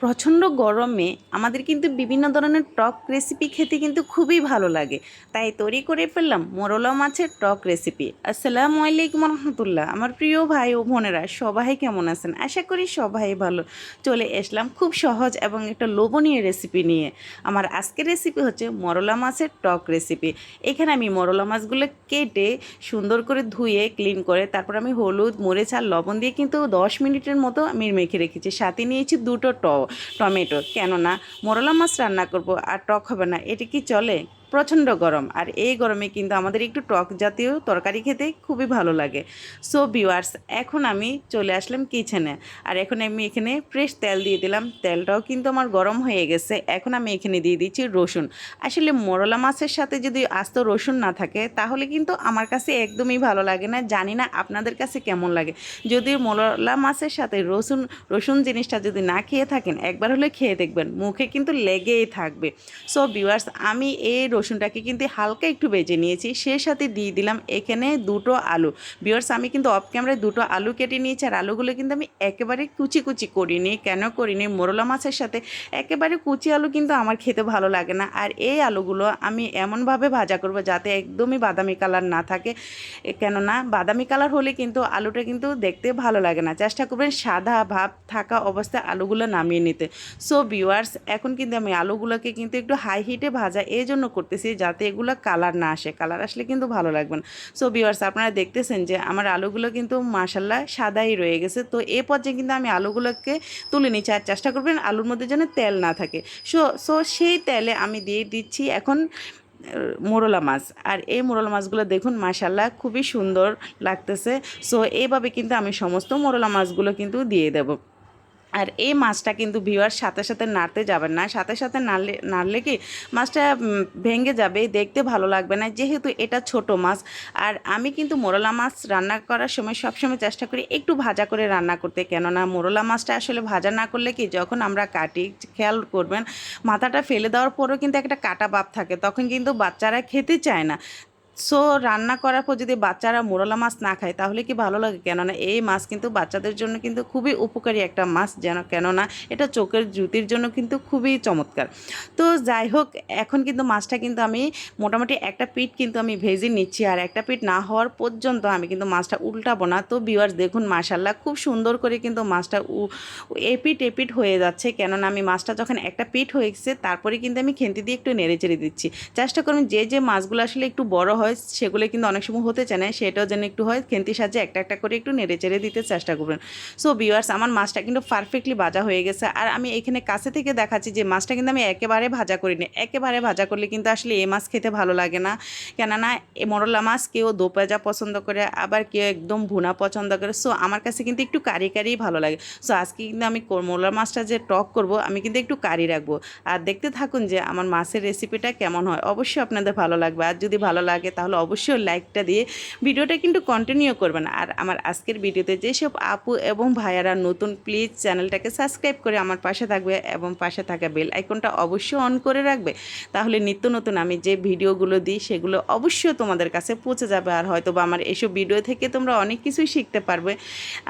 প্রচণ্ড গরমে আমাদের কিন্তু বিভিন্ন ধরনের টক রেসিপি খেতে কিন্তু খুবই ভালো লাগে। তাই তৈরি করে ফেললাম মোরলা মাছের টক রেসিপি আসসালামু আলাইকুম রহমতুল্লাহ। আমার প্রিয় ভাই ও বোনেরা, সবাই কেমন আছেন? আশা করি সবাই ভালো। চলে আসলাম খুব সহজ এবং একটা লোভনীয় রেসিপি নিয়ে। আমার আজকের রেসিপি হচ্ছে মরলা মাছের টক রেসিপি এখানে আমি মরলা মাছগুলো কেটে সুন্দর করে ধুয়ে ক্লিন করে, তারপর আমি হলুদ, মরিচ আর লবণ দিয়ে কিন্তু দশ মিনিটের মতো আমি মেখে রেখেছি। সাথে নিয়েছি দুটো ট টমেটো। কেননা মোরলা মাছ রান্না করব আর টক হবে না এটা কি চলে? প্রচণ্ড গরম। আর এই গরমে কিন্তু আমাদের একটু টক জাতীয় তরকারি খেতে খুবই ভালো লাগে। সো ভিউয়ার্স এখন আমি চলে আসলাম কিচেনে আর এখন আমি এখানে ফ্রেশ তেল দিয়ে দিলাম। তেলটাও কিন্তু আমার গরম হয়ে গেছে। এখন আমি এখানে দিয়ে দিচ্ছি রসুন। আসলে মোরলা মাছের সাথে যদি আস্ত রসুন না থাকে, তাহলে কিন্তু আমার কাছে একদমই ভালো লাগে না। জানি না আপনাদের কাছে কেমন লাগে। যদি মোরলা মাছের সাথে রসুন রসুন জিনিসটা যদি না খেয়ে থাকেন, একবার হলে খেয়ে দেখবেন। মুখে কিন্তু লেগেই থাকবে। সো ভিউয়ার্স আমি এই রসুনটাকে কিন্তু হালকা একটু বেজে নিয়েছি। সে সাথে দিয়ে দিলাম এখানে দুটো আলু। ভিউয়ার্স আমি কিন্তু অফ ক্যামেরায় দুটো আলু কেটে নিয়েছি আর আলুগুলো কিন্তু আমি একেবারে কুচি কুচি করিনি, কেন করিনি মোরলা মাছের সাথে। একেবারে কুচি আলু কিন্তু আমার খেতে ভালো লাগে না। আর এই আলুগুলো আমি এমনভাবে ভাজা করব যাতে একদমই বাদামি কালার না থাকে। কেননা বাদামি কালার হলে কিন্তু আলুটা কিন্তু দেখতে ভালো লাগে না। চেষ্টা করবেন সাদা ভাব থাকা অবস্থায় আলুগুলো নামিয়ে নিতে। সো ভিউয়ার্স এখন কিন্তু আমি আলুগুলোকে কিন্তু একটু হাই হিটে ভাজা। এই জন্য করতেছি যাতে এগুলো কালার না আসে। কালার আসলে কিন্তু ভালো লাগবে না। সো ভিউয়ার্স আপনারা দেখতেছেন যে আমার আলুগুলো কিন্তু মাসাল্লাহ সাদাই রয়ে গেছে। তো এ পর্যায়ে কিন্তু আমি আলুগুলোকে তুলে নিচ্ছি আর চেষ্টা করবেন আলুর মধ্যে যেন তেল না থাকে। সো সো সেই তেলে আমি দিয়ে দিচ্ছি এখন মোরলা মাছ। আর এই মোরলা মাছগুলো দেখুন মাশাল্লাহ খুবই সুন্দর লাগতেছে। সো এইভাবে কিন্তু আমি সমস্ত মোরলা মাছগুলো কিন্তু দিয়ে দেবো। আর এই মাছটা কিন্তু ভিওয়ার সাথে সাথে নাড়তে যাবেন না। সাথে সাথে নাড়লে নাড়লে কি মাছটা ভেঙে যাবে, দেখতে ভালো লাগবে না। যেহেতু এটা ছোট মাছ, আর আমি কিন্তু মোরলা মাছ রান্না করার সময় সবসময় চেষ্টা করি একটু ভাজা করে রান্না করতে। কেননা মোরলা মাছটা আসলে ভাজা না করলে কি যখন আমরা কাটি, খেয়াল করবেন, মাথাটা ফেলে দেওয়ার পরেও কিন্তু একটা কাটা ভাব থাকে। তখন কিন্তু বাচ্চারা খেতে চায় না। সো রান্না করার পর যদি বাচ্চারা মোরলা মাছ না খায়, তাহলে কি ভালো লাগে? কেননা এই মাছ কিন্তু বাচ্চাদের জন্য কিন্তু খুবই উপকারী একটা মাছ যেন, কেননা এটা চোখের জুতির জন্য কিন্তু খুবই চমৎকার। তো যাই হোক, এখন কিন্তু মাছটা কিন্তু আমি মোটামুটি একটা পিঠ কিন্তু আমি ভেজে নিচ্ছি আর একটা পিঠ না হওয়ার পর্যন্ত আমি কিন্তু মাছটা উল্টাবো না। তো বিওয়ার্স দেখুন মাশাল্লাহ খুব সুন্দর করে কিন্তু মাছটা এপিট এপিট হয়ে যাচ্ছে। কেননা আমি মাছটা যখন একটা পিঠ হয়ে গেছে তারপরে কিন্তু আমি খেন্তি দিয়ে একটু নেড়ে চেড়ে দিচ্ছি। চেষ্টা করুন যে যে মাছগুলো আসলে একটু বড় হয় সেগুলো কিন্তু অনেক সময় হতে চায় না, সেটাও যেন একটু হয় খেন্তির সাহায্যে একটা একটা করে একটু নেড়ে চেড়ে দিতে চেষ্টা করবেন। সো ভিউয়ার্স আমার মাছটা কিন্তু পারফেক্টলি ভাজা হয়ে গেছে। আর আমি এখানে কাছে থেকে দেখাচ্ছি যে মাছটা কিন্তু আমি একেবারে ভাজা করিনি। একেবারে ভাজা করলে কিন্তু আসলে এই মাছ খেতে ভালো লাগে না। কেননা, এ মরলা মাছ কেউ দোপেজা পছন্দ করে, আবার কেউ একদম ভুনা পছন্দ করে। সো আমার কাছে কিন্তু একটু কারি কারি ভালো লাগে। সো আজকে কিন্তু আমি মোরলা মাছটা যে টক করব, আমি কিন্তু একটু কারি রাখব। আর দেখতে থাকুন যে আমার মাছের রেসিপিটা কেমন হয়। অবশ্যই আপনাদের ভালো লাগবে। আর যদি ভালো লাগে তাহলে অবশ্যই লাইকটা দিয়ে ভিডিওটা কিন্তু কন্টিনিউ করবেন আর আমার আজকের ভিডিওতে যেসব আপু এবং ভাইয়ারা নতুন প্লিজ চ্যানেলটাকে সাবস্ক্রাইব করে আমার পাশে থাকবে এবং পাশে থাকা বেল আইকনটা অবশ্যই অন করে রাখবে। তাহলে নিত্য নতুন আমি যে ভিডিওগুলো দিই, সেগুলো অবশ্যই তোমাদের কাছে পৌঁছে যাবে আর হয়তো বা আমার এসব ভিডিও থেকে তোমরা অনেক কিছুই শিখতে পারবে।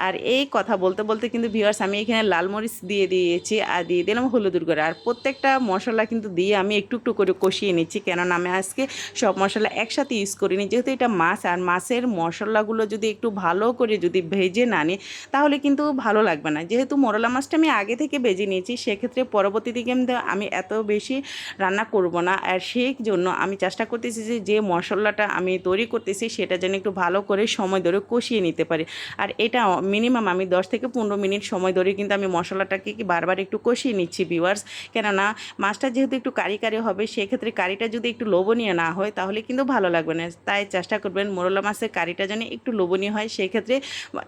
আর এই কথা বলতে বলতে কিন্তু ভিউয়ার্স আমি এখানে লাল মরিচ দিয়ে দিয়েছি, আর দিয়ে দিলাম হলুদের গুঁড়ো। আর প্রত্যেকটা মশলা কিন্তু দিয়ে আমি একটু একটু করে কষিয়ে নিচ্ছি, কেননা আমি আজকে সব মশলা একসাথে ইউজ করিনি। যেহেতু এটা মাছ, আর মাছের মশলাগুলো যদি একটু ভালো করে যদি ভেজে না নিই, তাহলে কিন্তু ভালো লাগবে না। যেহেতু মরলা মাছটা আমি আগে থেকে ভেজে নিয়েছি, সেক্ষেত্রে পরবর্তীতে কিন্তু আমি এত বেশি রান্না করব না। আর সেই জন্য আমি চেষ্টা করতেছি যে যে মশলাটা আমি তৈরি করতেছি, সেটা যেন একটু ভালো করে সময় ধরে কষিয়ে নিতে পারি। আর এটা মিনিমাম আমি দশ থেকে পনেরো মিনিট সময় ধরে কিন্তু আমি মশলাটাকে কি বারবার একটু কষিয়ে নিচ্ছি ভিউয়ার্স কেননা মাছটা যেহেতু একটু কারি কারি হবে, সেক্ষেত্রে কারিটা যদি একটু লোভনীয় না হয়, তাহলে কিন্তু ভালো লাগবে না তাই চেষ্টা করবেন মোরলা মাছের কারিটা যেন একটু লোভনীয় হয়, সেক্ষেত্রে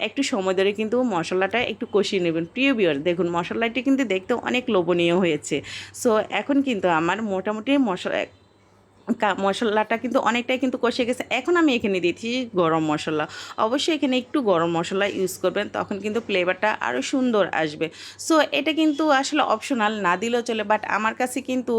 একটু সময় ধরে কিন্তু মশলাটা একটু কষিয়ে নেবেন। প্রিয় বিয়ার দেখুন মশলাটি কিন্তু দেখতে অনেক লোভনীয় হয়েছে। সো এখন কিন্তু আমার মোটামুটি মশলা মশলাটা কিন্তু অনেকটাই কিন্তু কষে গেছে। এখন আমি এখানে দিয়েছি গরম মশলা। অবশ্যই এখানে একটু গরম মশলা ইউজ করবেন, তখন কিন্তু ফ্লেভারটা আরও সুন্দর আসবে। সো এটা কিন্তু আসলে অপশনাল না দিলেও চলে বাট আমার কাছে কিন্তু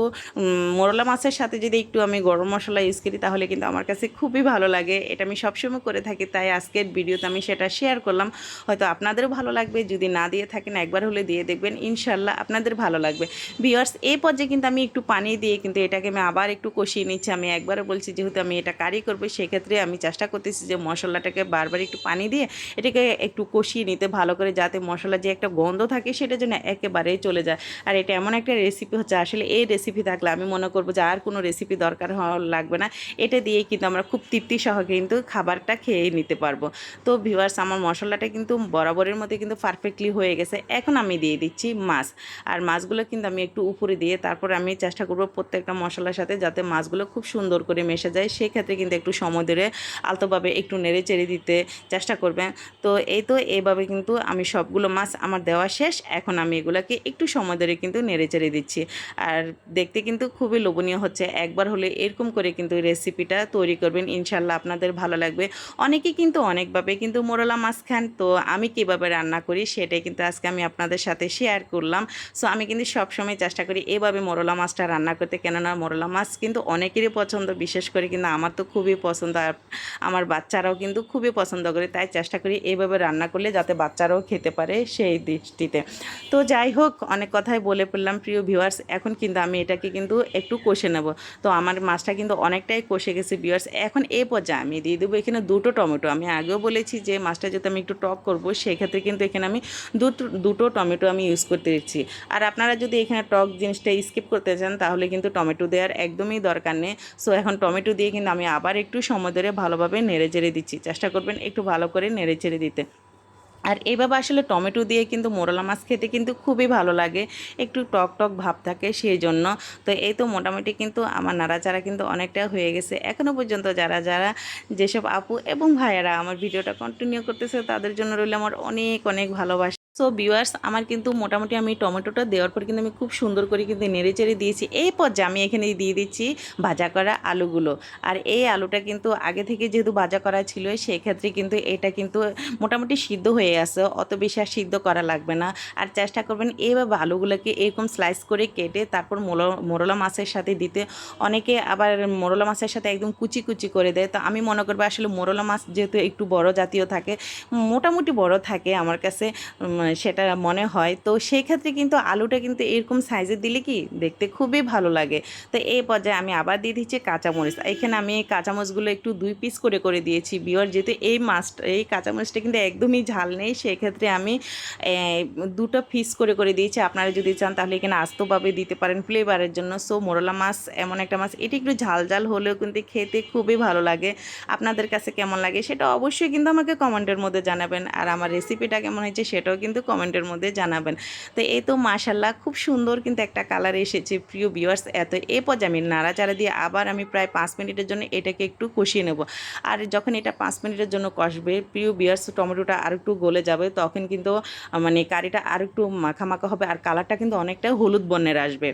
মোরলা মাছের সাথে যদি একটু আমি গরম মশলা ইউজ করি, তাহলে কিন্তু আমার কাছে খুবই ভালো লাগে। এটা আমি সবসময় করে থাকি, তাই আজকের ভিডিওতে আমি সেটা শেয়ার করলাম। হয়তো আপনাদেরও ভালো লাগবে, যদি না দিয়ে থাকেন, একবার হলে দিয়ে দেখবেন ইনশাল্লাহ আপনাদের ভালো লাগবে। ভিওয়ার্স এই পর্যায়ে কিন্তু আমি একটু পানি দিয়ে কিন্তু এটাকে আমি আবার একটু কষিয়ে নিচ্ছি আমি একবারও বলছি, যেহেতু আমি এটা কারি করব, সেক্ষেত্রে আমি চেষ্টা করতেছি যে মশলাটাকে বারবার একটু পানি দিয়ে এটাকে একটু কষিয়ে নিতে ভালো করে, যাতে মশলা যে একটা গন্ধ থাকে সেটা যেন একেবারেই চলে যায়। আর এটা এমন একটা রেসিপি হচ্ছে, আসলে এই রেসিপি থাকলে আমি মনে করব যে আর কোনো রেসিপি দরকার হওয়া লাগবে না। এটা দিয়েই কিন্তু আমরা খুব তৃপ্তি সহ কিন্তু খাবারটা খেয়ে নিতে পারব। তো ভিউয়ার্স আমার মশলাটা কিন্তু বরাবরের মধ্যে কিন্তু পারফেক্টলি হয়ে গেছে। এখন আমি দিয়ে দিচ্ছি মাছ। আর মাছগুলো কিন্তু আমি একটু উপরে দিয়ে তারপর আমি চেষ্টা করব প্রত্যেকটা মশলার সাথে, যাতে মাছগুলো খুব সুন্দর করে মেশে যায়, সেক্ষেত্রে কিন্তু একটু সময় ধরে আলতোভাবে একটু নেড়ে চেড়ে দিতে চেষ্টা করবেন। তো এই তো এইভাবে কিন্তু আমি সবগুলো মাছ আমার দেওয়া শেষ, এখন আমি এগুলোকে একটু সময় ধরে কিন্তু নেড়ে চেড়ে দিচ্ছি। আর দেখতে কিন্তু খুবই লোভনীয় হচ্ছে, একবার হলে এরকম করে কিন্তু রেসিপিটা তৈরি করবেন, ইনশাল্লাহ আপনাদের ভালো লাগবে। অনেকে কিন্তু অনেকভাবে কিন্তু মোরলা মাছ খান, তো আমি কীভাবে রান্না করি সেটাই কিন্তু আজকে আমি আপনাদের সাথে শেয়ার করলাম। সো আমি কিন্তু সবসময় চেষ্টা করি এভাবে মোরলা মাছটা রান্না করতে, কেননা মোরলা মাছ কিন্তু অনেকেরই পছন্দ, বিশেষ করে কিন্তু আমার তো খুবই পছন্দ আর আমার বাচ্চারাও কিন্তু খুবই পছন্দ করে, তাই চেষ্টা করি এইভাবে রান্না করলে যাতে বাচ্চারাও খেতে পারে সেই দৃষ্টিতে। তো যাই হোক, অনেক কথাই বলে ফেললাম প্রিয় ভিউয়ার্স এখন কিন্তু আমি এটাকে কিন্তু একটু কষে নেব। তো আমার মাছটা কিন্তু অনেকটাই কষে গেছে ভিউয়ার্স এখন এই পর্যায়ে আমি দিয়ে দেবো এখানে দুটো টমেটো। আমি আগেও বলেছি যে মাছটা যদি আমি একটু টক করব, সেক্ষেত্রে কিন্তু এখানে আমি দুটো দুটো টমেটো আমি ইউজ করতে দিচ্ছি। আর আপনারা যদি এখানে টক জিনিসটা স্কিপ করতে চান, তাহলে কিন্তু টমেটো দেওয়ার একদমই দরকার নেই সো এখন টমেটো দিয়ে কিন্তু আমি আবার একটু সময় ধরে ভালোভাবে নেড়ে চেড়ে দিচ্ছি। চেষ্টা করবেন একটু ভালো করে নেড়ে চেড়ে দিতে। আর এইভাবে আসলে টমেটো দিয়ে কিন্তু মোরলা মাছ খেতে কিন্তু খুবই ভালো লাগে। একটু টক টক ভাব থাকে সেই জন্য তো এই তো মোটামুটি কিন্তু আমার নাড়াচাড়া কিন্তু অনেকটা হয়ে গেছে। এখনও পর্যন্ত যারা যারা যেসব আপু এবং ভাইয়েরা আমার ভিডিওটা কন্টিনিউ করতেছে, তাদের জন্য রইলে আমার অনেক অনেক ভালোবাসা। সো ভিউয়ার্স আমার কিন্তু মোটামুটি আমি টমেটোটা দেওয়ার পর কিন্তু আমি খুব সুন্দর করে কিন্তু নেড়ে চেড়ে দিয়েছি। এই পর্যায়ে আমি এখানে দিয়ে দিচ্ছি ভাজা করা আলুগুলো। আর এই আলুটা কিন্তু আগে থেকে যেহেতু ভাজা করা ছিল, সেক্ষেত্রে কিন্তু এটা কিন্তু মোটামুটি সিদ্ধ হয়ে আছে, অত বেশি আর সিদ্ধ করা লাগবে না। আর চেষ্টা করবেন এইভাবে আলুগুলোকে এরকম স্লাইস করে কেটে তারপর মোরলা মাছের সাথে দিতে। অনেকে আবার মোরলা মাছের সাথে একদম কুচি কুচি করে দেয়। তো আমি মনে করব আসলে মোরলা মাছ যেহেতু একটু বড় জাতীয় থাকে, মোটামুটি বড় থাকে আমার কাছে। সেটা মনে হয়। তো সেই ক্ষেত্রে কিন্তু আলুটা কিন্তু এরকম সাইজের দিলে কি দেখতে খুবই ভালো লাগে। তো এই পর্যায়ে আমি আবার দিয়ে দিচ্ছি কাঁচামরিচ। এখানে আমি এই কাঁচামরিচগুলো একটু দুই পিস করে করে দিয়েছি। বিয়র যেহেতু এই মাছটা এই কাঁচামরিচটা কিন্তু একদমই ঝাল নেই, সেক্ষেত্রে আমি দুটো পিস করে করে দিয়েছি। আপনারা যদি চান তাহলে এখানে আস্তভাবে দিতে পারেন ফ্লেভারের জন্য। সো মোরলা মাছ, এমন একটা মাছ, এটি একটু ঝাল ঝাল হলেও কিন্তু খেতে খুবই ভালো লাগে। আপনাদের কাছে কেমন লাগে সেটা অবশ্যই কিন্তু আমাকে কমেন্টের মধ্যে জানাবেন। আর আমার রেসিপিটা কেমন হয়েছে সেটাও কিন্তু কমেন্টের মধ্যে জানাবেন। তো এই তো মাশাল্লাহ খুব সুন্দর কিন্তু একটা কালার এসেছে প্রিয় ভিউয়ার্স এত এ পর্যায়ে আমি নাড়াচাড়া দিয়ে আবার আমি প্রায় পাঁচ মিনিটের জন্য এটাকে একটু কষিয়ে নেব। আর যখন এটা পাঁচ মিনিটের জন্য কষবে, প্রিয় ভিউয়ার্স টমেটোটা আর একটু গলে যাবে, তখন কিন্তু মানে কারিটা আর একটু মাখা মাখা হবে আর কালারটা কিন্তু অনেকটা হলুদ বর্ণের আসবে।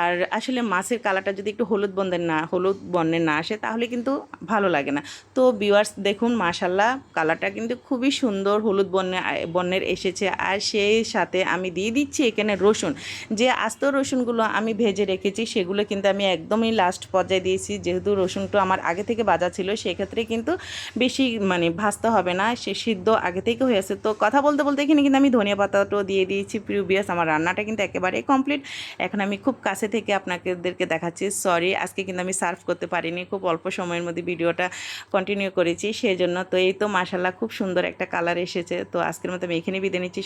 আর আসলে মাছের কালারটা যদি একটু হলুদ বর্ণের না, হলুদ বর্ণের না আসে, তাহলে কিন্তু ভালো লাগে না। তো ভিউয়ার্স দেখুন মাশাল্লাহ কালারটা কিন্তু খুবই সুন্দর হলুদ বর্ণের বর্ণের এসেছে আর সেই সাথে আমি দিয়ে দিচ্ছি এখানে রসুন। যে আস্ত রসুনগুলো আমি ভেজে রেখেছি, সেগুলো কিন্তু আমি একদমই লাস্ট পর্যায়ে দিয়েছি। যেহেতু রসুনটা আমার আগে থেকে বাজা ছিল, সেক্ষেত্রে কিন্তু বেশি মানে ভাজতে হবে না, সে সিদ্ধ আগে থেকে হয়েছে তো কথা বলতে বলতে এখানে কিন্তু আমি ধনিয়া পাতাটাও দিয়ে দিয়েছি। প্রিভিয়াস আমার রান্নাটা কিন্তু একেবারে কমপ্লিট এখন আমি খুব কাছে থেকে আপনাদেরকে দেখাচ্ছি। সরি আজকে কিন্তু আমি সার্ভ করতে পারিনি। খুব অল্প সময়ের মধ্যে ভিডিওটা কন্টিনিউ করেছি। সেই জন্য তো এই তো মাসাল্লাহ খুব সুন্দর একটা কালার এসেছে। তো আজকের মতো আমি এখানে বিদায় নিচ্ছি।